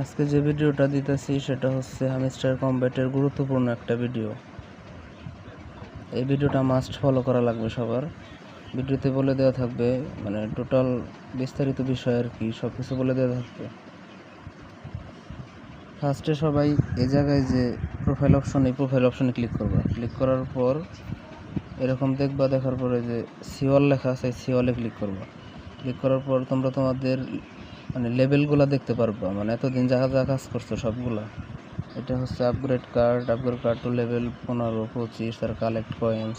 আজকে যে ভিডিওটা দিতেছি, সেটা হচ্ছে হামিস্টার কম্ব্যাটের গুরুত্বপূর্ণ একটা ভিডিও। এই ভিডিওটা মাস্ট ফলো করা লাগবে সবার। ভিডিওতে বলে দেওয়া থাকবে মানে টোটাল বিস্তারিত বিষয় আর কি সব কিছু বলে দেওয়া থাকবে। ফার্স্টে সবাই এ জায়গায় যে প্রোফাইল অপশন এই প্রোফাইল অপশনে ক্লিক করবা। ক্লিক করার পর এরকম দেখবা, দেখার পরে যে সিওল লেখা আছে সিওলে ক্লিক করবা। ক্লিক করার পর তোমরা তোমাদের মানে লেভেলগুলো দেখতে পারবা। মানে এতদিন যা যা কাজ করছ সবগুলা। এটা হচ্ছে upgrade card upgrade card to level পনেরো, পঁচিশ, তার কালেক্ট কয়েন্স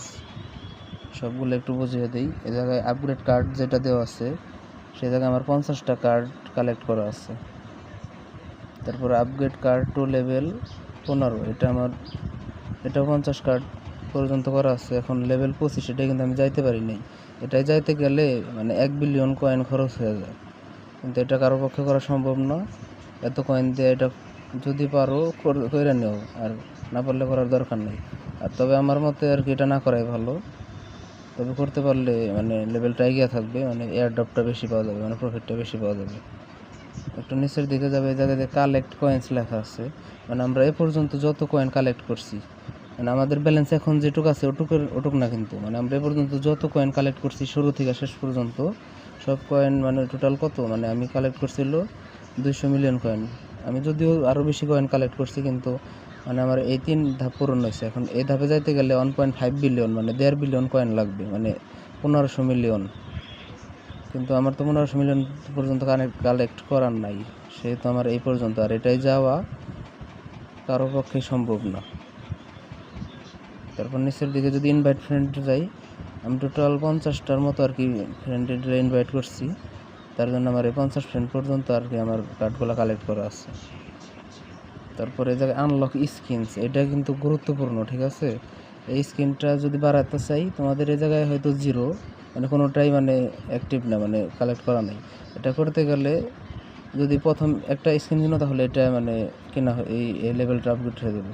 সবগুলো একটু বুঝিয়ে দিই। এ জায়গায় আপগ্রেড কার্ড যেটা দেওয়া আছে, সেই জায়গায় আমার পঞ্চাশটা কার্ড কালেক্ট করা আছে। তারপর আপগ্রেড কার্ড টু লেভেল পনেরো, এটা আমার, এটা পঞ্চাশ কার্ড পর্যন্ত করা আছে। এখন লেভেল পঁচিশ এটা কিন্তু আমি যাইতে পারি নাই। এটাই যাইতে গেলে মানে এক বিলিয়ন কয়েন খরচ হয়ে যায়। কিন্তু এটা কারও পক্ষে করা সম্ভব না। এত কয়েন দিয়ে এটা যদি পারো কর- নিও, আর না পারলে করার দরকার নেই। আর তবে আমার মতে আর কি এটা না করাই ভালো। তবে করতে পারলে মানে লেভেলটা এগিয়ে থাকবে মানে এয়ার ড্রপটা বেশি পাওয়া যাবে মানে প্রফিটটা বেশি পাওয়া যাবে। একটু নিচের দিকে যাবে, এই জায়গায় কালেক্ট কয়েন্স লেখা আছে মানে আমরা এ পর্যন্ত যত কয়েন কালেক্ট করছি মানে আমাদের ব্যালেন্স এখন যেটুকু আছে ওটুকের ওটুক না কিন্তু মানে আমরা এ পর্যন্ত যত কয়েন কালেক্ট করছি শুরু থেকে শেষ পর্যন্ত সব কয়েন মানে টোটাল কত? মানে আমি কালেক্ট করছিল দুইশো মিলিয়ন কয়েন আমি যদিও আরও বেশি কয়েন কালেক্ট করছি, কিন্তু মানে আমার এই তিন ধাপ পূরণ হয়েছে। এখন এই ধাপে যাইতে গেলে ওয়ান পয়েন্ট ফাইভ বিলিয়ন মানে দেড় বিলিয়ন কয়েন লাগবে মানে পনেরোশো মিলিয়ন কিন্তু আমার তো পনেরোশো মিলিয়ন পর্যন্ত কানেক্ট কালেক্ট করার নাই, সেহেতু আমার এই পর্যন্ত, আর এটাই যাওয়া কারও পক্ষে সম্ভব না। তারপর নিচের দিকে যদি ইনভাইট ফ্রেন্ড যাই আমি টোটাল পঞ্চাশটার মতো আর কি ফ্রেন্ডের ইনভাইট করছি। তার জন্য আমার এই পঞ্চাশ ফ্রেন্ড পর্যন্ত আর কি আমার কার্ডগুলো কালেক্ট করা আছে। তারপরে এই জায়গায় আনলক স্কিনস এটা কিন্তু গুরুত্বপূর্ণ, ঠিক আছে? এই স্কিনটা যদি বাড়াতে চাই, তোমাদের এই জায়গায় হয়তো জিরো মানে কোনোটাই মানে অ্যাক্টিভ না মানে কালেক্ট করা নেই। এটা করতে গেলে যদি প্রথম একটা স্কিন কিনো, তাহলে এটা মানে কেনা এই লেভেলটা আপগ্রেড হয়ে যাবে।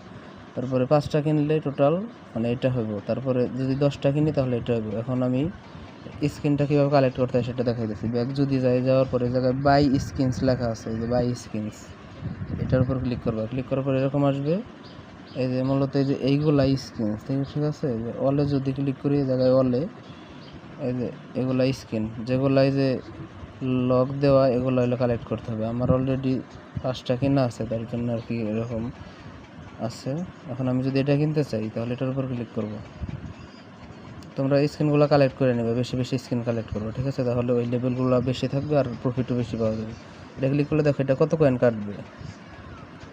তারপরে পাঁচটা কিনলে টোটাল মানে এটা হইব। তারপরে যদি দশটা কিনি তাহলে এটা হইব। এখন আমি স্কিনটা কীভাবে কালেক্ট করতে হয় সেটা দেখাই দিচ্ছি ব্যাগ যদি যাই যাওয়ার পরে জায়গায় বাই স্কিনস লেখা আছে যে বাই স্কিনস এটার উপর ক্লিক করবা। ক্লিক করার পর এরকম আসবে, এই যে মূলত এই যে এইগুলা স্কিন ঠিক আছে? যে অলে যদি ক্লিক করি এই জায়গায় অলে এই যে এগুলা স্কিন যেগুলা এই যে লক দেওয়া এগুলো হলো কালেক্ট করতে হবে। আমার অলরেডি পাঁচটা কিনা আছে, তার জন্য আর কি এরকম আছে। এখন আমি যদি এটা কিনতে চাই, তাহলে এটার উপর ক্লিক করব। তোমরা স্ক্রিনগুলো কালেক্ট করে নেবে, বেশি বেশি স্ক্রিন কালেক্ট করব, ঠিক আছে? তাহলে ওই লেভেলগুলো বেশি থাকবে আর প্রফিটও বেশি পাওয়া যাবে। এটা ক্লিক করলে দেখো, এটা কত কয়েন কাটবে?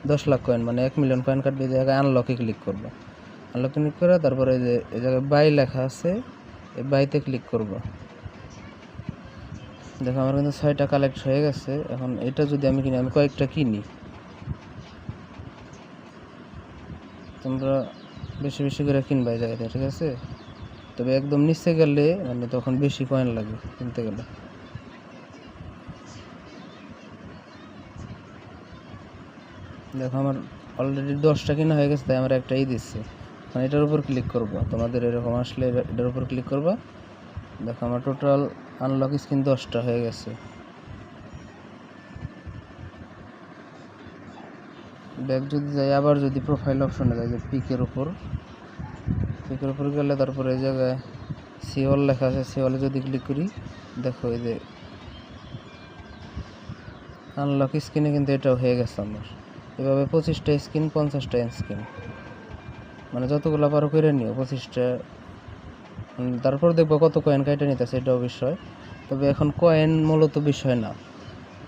দশ লাখ কয়েন মানে এক মিলিয়ন কয়েন কাটবে, এই জায়গায় আনলকে ক্লিক করব। আনলক ক্লিক করে তারপরে যে, এই জায়গায় বাই লেখা আছে, এই বাইতে ক্লিক করব। দেখো, আমার কিন্তু ছয়টা কালেক্ট হয়ে গেছে। এখন এটা যদি আমি কিনি, আমি কয়েকটা কিনি। তোমরা বেশি বেশি করে কিনবা এই জায়গাতে, ঠিক আছে? তবে একদম নিচে গেলে মানে তখন বেশি কয়েন লাগে কিনতে গেলে। দেখো, আমার অলরেডি দশটা কিনা হয়ে গেছে, তাই আমার একটাই দিচ্ছে। মানে এটার উপর ক্লিক করব। তোমাদের এরকম আসলে এটার উপর ক্লিক করবা। দেখো, আমার টোটাল আনলক স্ক্রিন দশটা হয়ে গেছে। ব্যাক যদি যাই, আবার যদি প্রোফাইল অপশনে যাই, যে পিকের উপর পিকের উপর গেলে তারপরে এই জায়গায় সিওল লেখা আছে সিওলে যদি ক্লিক করি, দেখো এই যে আনলক স্ক্রিনে কিন্তু এটাও হয়ে গেছে আমার। এভাবে পঁচিশটা স্ক্রিন পঞ্চাশটা স্ক্রিন মানে যতগুলো পারো করে নিও, পঁচিশটা। তারপর দেখব কত কয়েন কাইটে নিতেছে, এটাও বিষয়। তবে এখন কয়েন মূলত বিষয় না।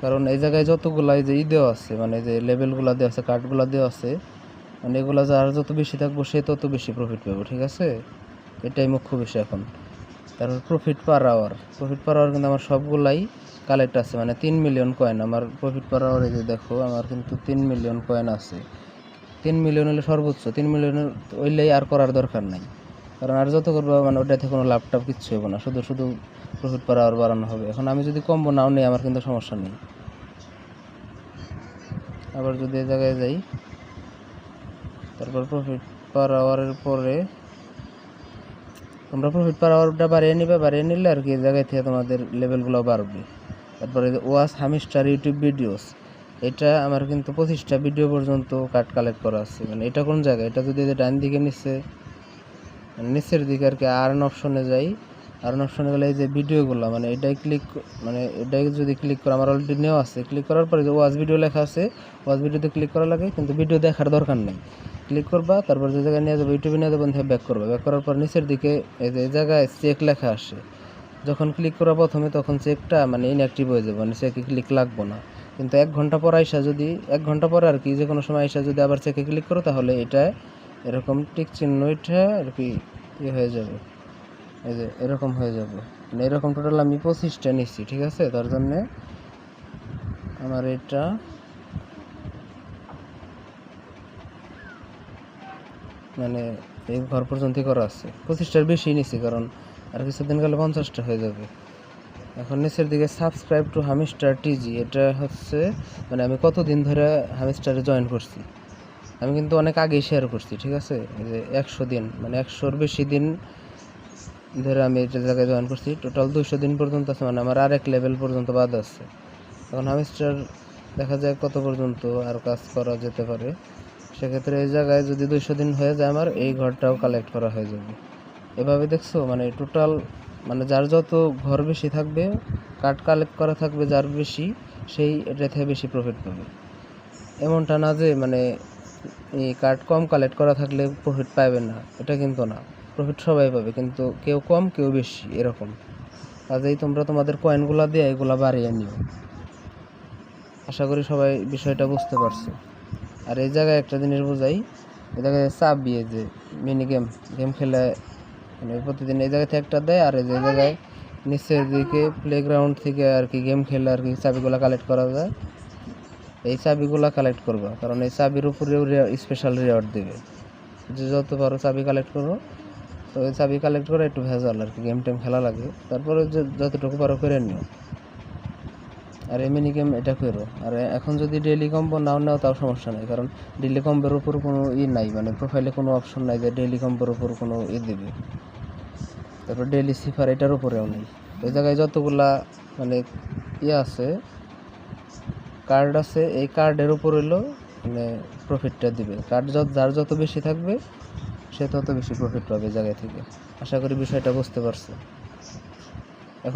কারণ এই জায়গায় যতগুলা এই যে ই দেওয়া আছে মানে যে লেভেলগুলো দেওয়া আছে, কার্ডগুলো দেওয়া আছে মানে এগুলা যার যত বেশি থাকব সে তত বেশি প্রফিট পাবো, ঠিক আছে? এটাই মুখ্য বিষয় এখন। তারপর profit per hour profit per hour কিন্তু আমার সবগুলাই কালেক্ট আছে মানে তিন মিলিয়ন কয়েন আমার প্রফিট পার আওয়ারে যে দেখো, আমার কিন্তু তিন মিলিয়ন কয়েন আছে। তিন মিলিয়ন হলে সর্বোচ্চ, তিন মিলিয়নের ওইলেই আর করার দরকার নাই। কারণ আর যত করব মানে ওটাতে কোনো লাভ টাভ কিচ্ছু হবে না। শুধু শুধু প্রফিট পার আওয়ার বাড়ানো হবে। এখন আমি যদি কমবো, নাও নেই, আমার কিন্তু সমস্যা নেই। আবার যদি এ জায়গায় যাই, তারপর প্রফিট পার আওয়ারের পরে তোমরা প্রফিট পার আওয়ারটা বাড়িয়ে নিবে, বাড়িয়ে নিলে আর কি এই জায়গায় থেকে তোমাদের লেভেলগুলো বাড়বে। তারপরে ওয়াস হামিস্টার ইউটিউব ভিডিওস এটা আমার কিন্তু পঁচিশটা ভিডিও পর্যন্ত কার্ড কালেক্ট করা আছে। মানে এটা কোন জায়গায় এটা যদি ডান দিকে নিচে মানে নিচের দিকে আর কি আর্ন অপশনে যাই আর্ন অপশনে গেলে এই যে ভিডিওগুলো মানে এটাই ক্লিক মানে এটাই যদি ক্লিক করে, আমার অলরেডি নেওয়া আছে ক্লিক করার পরে যে ওয়াচ ভিডিও লেখা আছে ওয়াচ ভিডিওতে ক্লিক করা লাগে, কিন্তু ভিডিও দেখার দরকার নেই। ক্লিক করবা, তারপর যে জায়গায় নিয়ে যাব ইউটিউবে নিয়ে যাব ব্যাক করবা। ব্যাক করার পর নিচের দিকে এই যে, এই জায়গায় চেক লেখা আসে। যখন ক্লিক করা প্রথমে, তখন চেকটা মানে ইনঅ্যাক্টিভ হয়ে যাবে মানে চেকে ক্লিক লাগবো না। কিন্তু এক ঘণ্টা পর আইসা যদি, এক ঘণ্টা পর আর কি যে কোনো সময় আইসা যদি আবার চেকে ক্লিক করো, তাহলে এটা এরকম টিক চিহ্ন এটা আর কি ইয়ে হয়ে যাবে। এই যে এরকম হয়ে যাবে। মানে এরকম টোটাল আমি পঁচিশটা নিচ্ছি ঠিক আছে? তার জন্যে আমার এটা মানে এই ঘর পর্যন্তই করা আছে। পঁচিশটার বেশি নিছি, কারণ আর কিছুদিন গেলে পঞ্চাশটা হয়ে যাবে। এখন নিচের দিকে সাবস্ক্রাইব টু হামিস্টার টিজি এটা হচ্ছে মানে আমি কতদিন ধরে হামিস্টারে জয়েন করছি? আমি কিন্তু অনেক আগেই শেয়ার করছি, ঠিক আছে? যে একশো দিন মানে একশোর বেশি দিন ধরে আমি এটা জায়গায় জয়েন করছি টোটাল দুশো দিন পর্যন্ত আছে মানে আমার আরেক লেভেল পর্যন্ত বাদ আছে। এখন হামিস্টার দেখা যায় কত পর্যন্ত আর কাজ করা যেতে পারে। সেক্ষেত্রে এই জায়গায় যদি দুশো দিন হয়ে যায় আমার, এই ঘরটাও কালেক্ট করা হয়ে যাবে। এভাবে দেখছ? মানে টোটাল মানে যার যত ঘর বেশি থাকবে কার্ড কালেক্ট করা থাকবে যার বেশি, সেই এটা থেকে বেশি প্রফিট পাবে। এমনটা না যে মানে এই কার্ড কম কালেক্ট করা থাকলে প্রফিট পাবে না, এটা কিন্তু না। প্রফিট সবাই পাবে, কিন্তু কেউ কম, কেউ বেশি, এরকম। কাজেই তোমরা তোমাদের কয়েনগুলো দিয়ে এগুলা বাড়িয়ে নিও। আশা করি সবাই বিষয়টা বুঝতে পারছ। আর এই জায়গায় একটা জিনিস বোঝাই, এই জায়গায় চাপ দিয়ে যে মিনি গেম গেম খেলে মানে প্রতিদিন এই জায়গা থেকে একটা দেয়, আর এই যে জায়গায় নিচের দিকে প্লেগ্রাউন্ড থেকে আর কি গেম খেলে আর কি চাবিগুলো কালেক্ট করা যায়। এই চাবিগুলো কালেক্ট করবা, কারণ এই চাবির উপরেও স্পেশাল রিওয়ার্ড দেবে। যে যত পারো চাবি কালেক্ট করো। তো এই চাবি কালেক্ট করে একটু ভেজাল আর কি গেম টেম খেলা লাগে। তারপরে যতটুকু পারো করে নিও। আর এই মিনি গেম এটা করো। আর এখন যদি ডেইলি কম্বো নাও নাও, তাও সমস্যা নেই। কারণ ডেইলি কম্বোর উপর কোনো ই নাই মানে প্রোফাইলে কোনো অপশন নাই যে ডেইলি কম্বোর উপর কোনো ই দেবে। তারপর ডেইলি সিফার এটার উপরেও নেই। ওই জায়গায় যতগুলা মানে ইয়ে আছে কার্ড আছে, এই কার্ডের উপর হলো মানে প্রফিটটা দিবে। কার্ড যত, যার যত বেশি থাকবে, সে তত বেশি প্রফিট পাবে জায়গা থেকে। আশা করি বিষয়টা বুঝতে পারছ।